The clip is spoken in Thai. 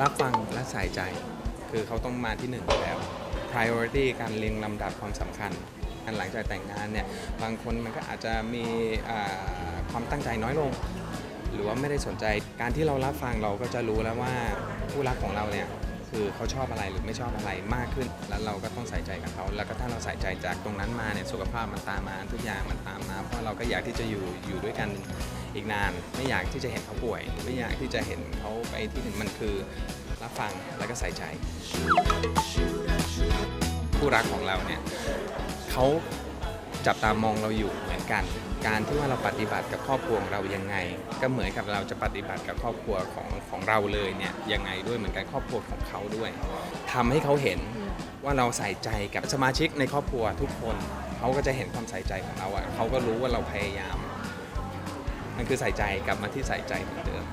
รับฟังและใส่ใจ คือเขาต้องมาที่หนึ่งแล้ว priority การเรียงลำดับความสำคัญอันหลังจากแต่งงานเนี่ยบางคนมันก็อาจจะมีความตั้งใจน้อยลง หรือว่าไม่ได้สนใจ การที่เรารับฟังเราก็จะรู้แล้วว่าผู้รักของเราเนี่ยคือเขาชอบอะไรหรือไม่ชอบอะไรมากขึ้น แล้วเราก็ต้องใส่ใจกับเขา แล้วก็ถ้าเราใส่ใจจากตรงนั้นมาเนี่ยสุขภาพมันตามมาทุกอย่างมันตามมา เพราะเราก็อยากที่จะอยู่อยู่ด้วยกัน อีกนานไม่อยากที่จะเห็นเขาป่วย ไม่อยากที่จะเห็นเขาไปที่หนึ่งมันคือรับฟังแล้วก็ใส่ใจ ผู้รักของเราเนี่ยเขาจับตามองเราอยู่เหมือนกัน การที่ว่าเราปฏิบัติกับครอบครัวของเรายังไง ก็เหมือนกับเราจะปฏิบัติกับครอบครัวของของเราเลยเนี่ยยังไงด้วยเหมือนกันครอบครัวของเขาด้วยทำให้เขาเห็นว่าเราใส่ใจกับสมาชิกในครอบครัวทุกคน เขาก็จะเห็นความใส่ใจของเราอะเขาก็รู้ว่าเราพยายาม มันคือใส่ใจกลับมาที่ใส่ใจเหมือนเดิม